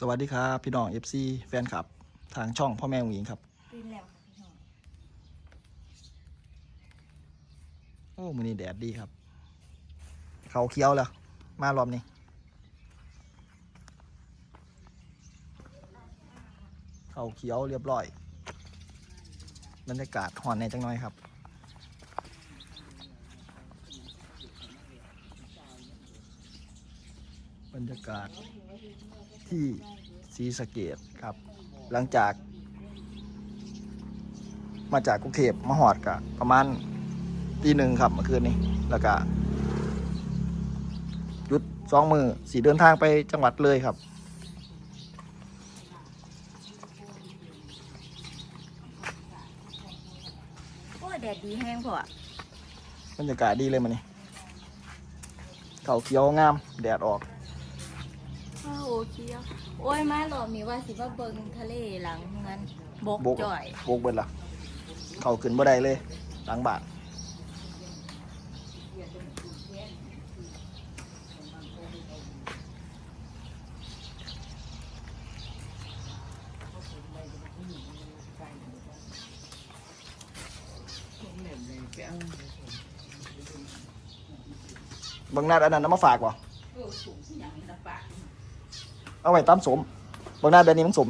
สวัสดีครับ พี่น้อง FC แฟนคลับ ทางช่องพ่อแม่หงหญิงครับตื่นแล้วค่ะพี่น้องโอ้มือนี้แดดดีครับ เขาเคี้ยวแล้ว มารอบนี้เขาเคี้ยวเรียบร้อยบรรยากาศห่อนในจังน้อยครับบรรยากาศ ที่ศรีสะเกดครับ หลังจาก มาจากกรุงเทพมาหอดกะประมาณตีหนึ่งครับเมื่อคืนนี้แล้วก็หยุดสองมือสีเดินทางไปจังหวัดเลยครับ โอ้ยแดดดีแห้งพอบรรยากาศดีเลยมันนี่เขาเขียวงาม แดดออกโอ้โห เคี้ยว โอ้ยมารอบนี้ว่าสิว่าเบิ่งทะเลหลังเงินบกบกจ่อยโบกเบิดละเขาขึ้นบ่ได้เลยหลังบาทเบางนาดอันนั้นน้ำมาฝากว่ะ เอาไว้ตามสมบางนาดแบบนี้มันสม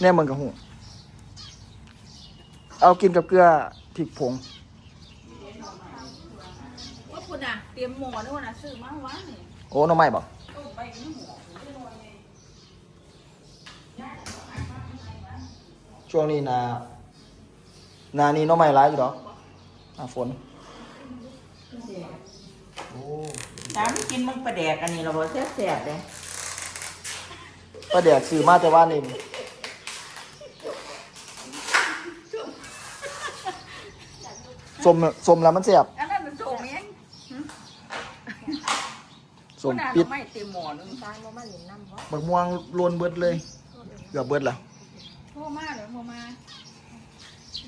เนี่ยมึงกับหูเอากินกับเกลือพริกผงว่าคุณอะเตรียมหมอด้วยนะซื้อมาวันนี่โอ้หน้องไม่บอกต้มไปนี่หมอช่วงนี้นานานี้หน้องไม่ร้ายอยู่ดอกหน้าฝนโอ้ ถามกินมันประแดกอันนี้เราบอกแซ่บๆเลยป้าแดกซื้อมาแต่ว่านี่สมสมแล้วมันเสียบอันนั้นมันโจมเองสคุมณอะปิดไม่เตรียมหมอนึงตายบ่มาเล่นน้ำบ่บักม่วงโลนเบิดเลยเกือบเบิดแล้วโทรมาเดี๋ยวโทรมา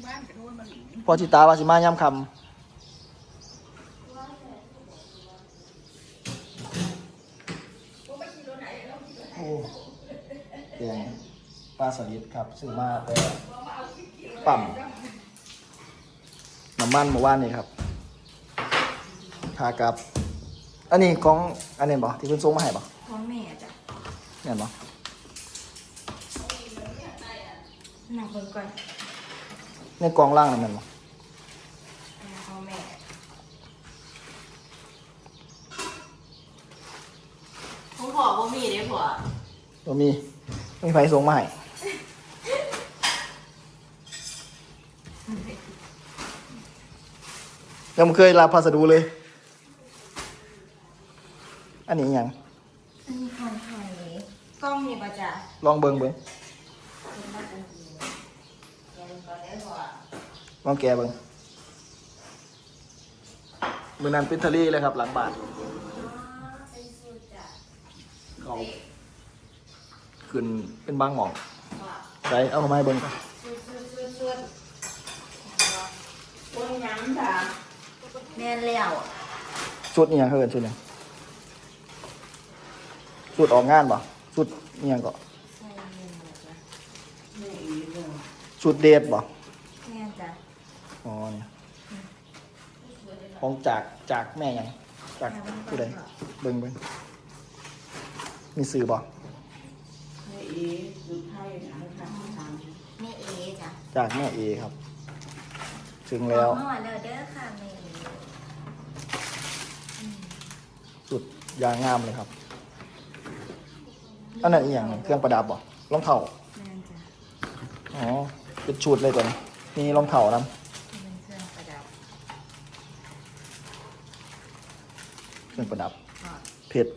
บ้านไปโทรมาหลิงพอชิตาว่าสิมาย้ำคำโอ้แดง ปลาสลิดครับซื้อมาแต่ปั่มน้ำมันเมื่อวานนี่ครับทากับ อันนี้ของอันนี้บ่ที่เพิ่นส่งมาให้บ่พ่อแม่จ้ะเนี่ยบ่นั่งเบิ่งก่อนในกองล่างนั่นแม่นบ่พ่อแม่ผมขอบ่มีเด้ผัวบ่มีไม่มีไฟส่งมาให้ ยังบ่เคยรับพัสดุเลย อันนี้หยังอันนี้ของไทยกล้องนี่บ่จ้ะลองเบิ่งเบิ่งเป็นบ้านอันนี้เดี๋ยวก่อนเด้อพ่อลองแกะเบิ่งมื้อนั้นเป็นทะเลเลยครับ หลังบ้านอ๋อเป็นสูตรจ้ะเขาขึ้นเป็นบางหม่องพ่อไดเอาเข้ามาให้เบิ่งก่อน สูตรสูตรสูตรสูตร คนหยังถาม แม่นแล้วชุดอีหยังเฮินชุดหยังชุดออกงานบ่ชุดอีหยังก็ใส่เงินหมดนะไม่อีเด้อชุดเดทบ่แม่นจ้ะอ๋อเนี่ยของจากจากแม่หยังจากผู้ใดเบิ่งเบิ่งมีสื่อบ่ไม่อีสุดท้ายถามถามถามแม่เอจ้ะจากแม่เอครับ ถึงแล้วขอหอดแล้วเด้อค่ะแม่เอสุดยางงามเลยครับ อันนั้นอีหยังเครื่องประดับบ่รองเท้าแม่นจ้ะอ๋อเป็นชุดเลยตัวนี้มีรองเท้านํเป็นเครื่องประดับเครื่องประดับพ่อเพชร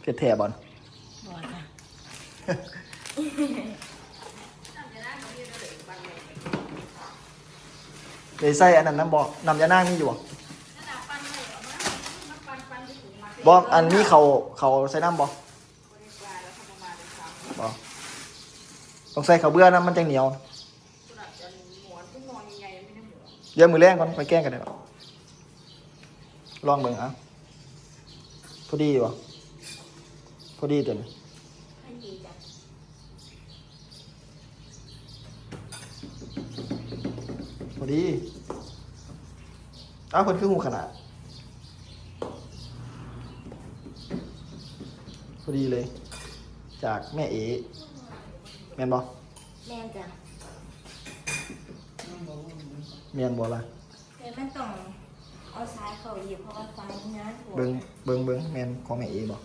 เพชรแท้บอลบ่จ้ะเลยใส่อันนั้นน้ำบอกนำยานั่งนี่อยู่บ่ บอกอันนี้เขาเขาใส่น้ำบอกบอกต้องใส่เขาวเบื่อนะมันจะเหนียวคุณอะมือแรงก่อนไปแกล้งกันเลยลองเบิ่งอะพอดีบ่พอดีตัวนี้พอดีอ้าวเพิ่นคือหูขนาด พอดีเลย จากแม่เอแม่นบ่แม่นจ้ะแม่นบ่ล่ะแต่มันต้องเอาซ้ายเข้าเหยียบเพราะว่าซ้ายมันงานหัวเบิ่งเบิ่งเบิ่งแม่นของแม่เอบ่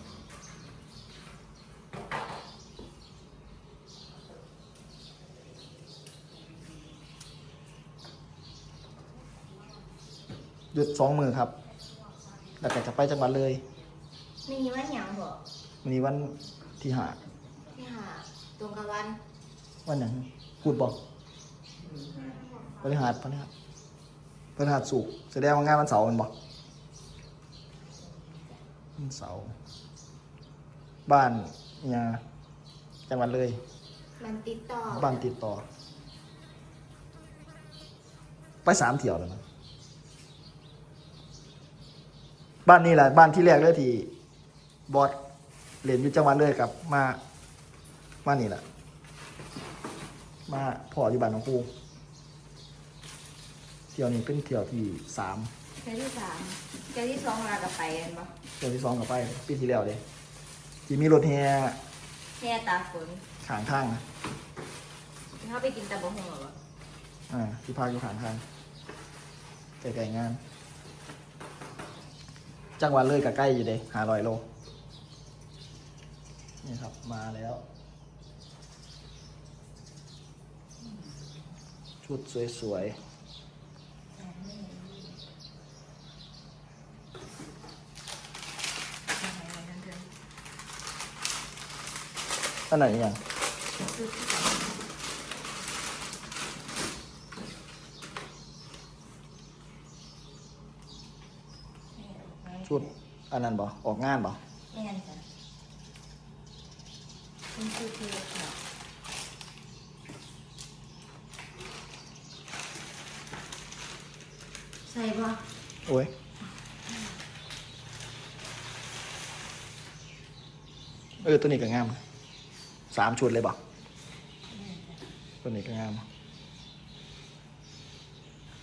หยุดสองมือครับ แล้วก็จะไปจังหวัดเลย มีว่าหยังบ่ วันนี้วันที่หาที่หาตรงกับวันวันหยังพูดบอกพฤหัสพฤหัสพฤหัสสุกร์แสดงว่างานวันเสาร์แมันบอกวันเสาร์บ้านเนี่ยจังหวัดเลยมันติดต่อบ้านติดต่อ ไปสามเที่ยวแล้วนะบ้านนี้แหละบ้านที่แรกเลยที่บอส เรียนอยู่จังหวัดเลยกับมา มานี่แหละมาพออยู่บ้านน้องปูเที่ยวนี้เป็นเที่ยวที่สามเจ้าที่สามเจ้าที่สองลากับไปกันบ่เที่ยวที่สองกับไปปีที่แล้วเลยที่มีรถแห่แค่ตาฝนขางทางนะเขาไปกินตะบะฮงเหรอบ่อ่าที่พาอยู่ขางทางใกล้ๆงาน จังหวัดเลยกับใกล้อยู่เด้หาร้อยโล นี่ครับมาแล้ว ชุดสวยๆอันไหนอย่างชุดอันนั้นบ่ออกงานบ่แม่นจ้ะ คุณคือคือค่ะใส่บ่โอ้ยเออตัวนี้ก็งามสามชุดเลยบ่ตัวนี้ก็งาม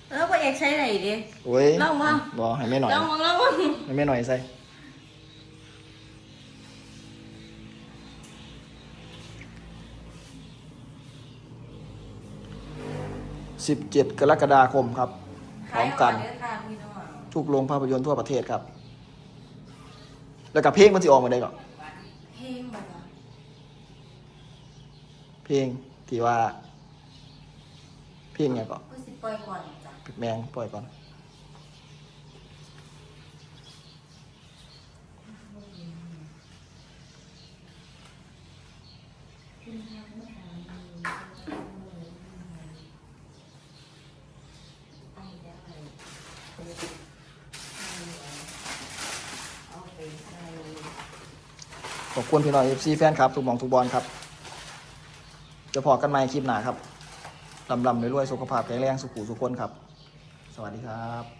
เออบ่อยากใช้ไหนดิโอ้ยลองมาบ่ให้แม่หน่อยลองมองลองมองให้แม่หน่อยใส่ สิบเจ็ดกรกฎาคมครับพร้อมกันขายก่เด้อค่ะพี่น้องทุกโรงภาพยนตร์ทั่วประเทศครับ แล้วกับเพลงมันจะออกมาได้ก่อนเพลงแบบว่าเพลงที่ว่า เพลงไงก่อนก็สิปล่อยก่อนจ้ะแมงปล่อยก่อน ไอ้ได้เอาไปใส่ ขอบคุณพี่น้องเอฟซีแฟนครับทุกหมองทุกบอลครับ จะพอกันใหม่คลิปหนาครับลำลำรวยๆสุขภาพแข็งแรงสุขุสุขคนครับ สวัสดีครับ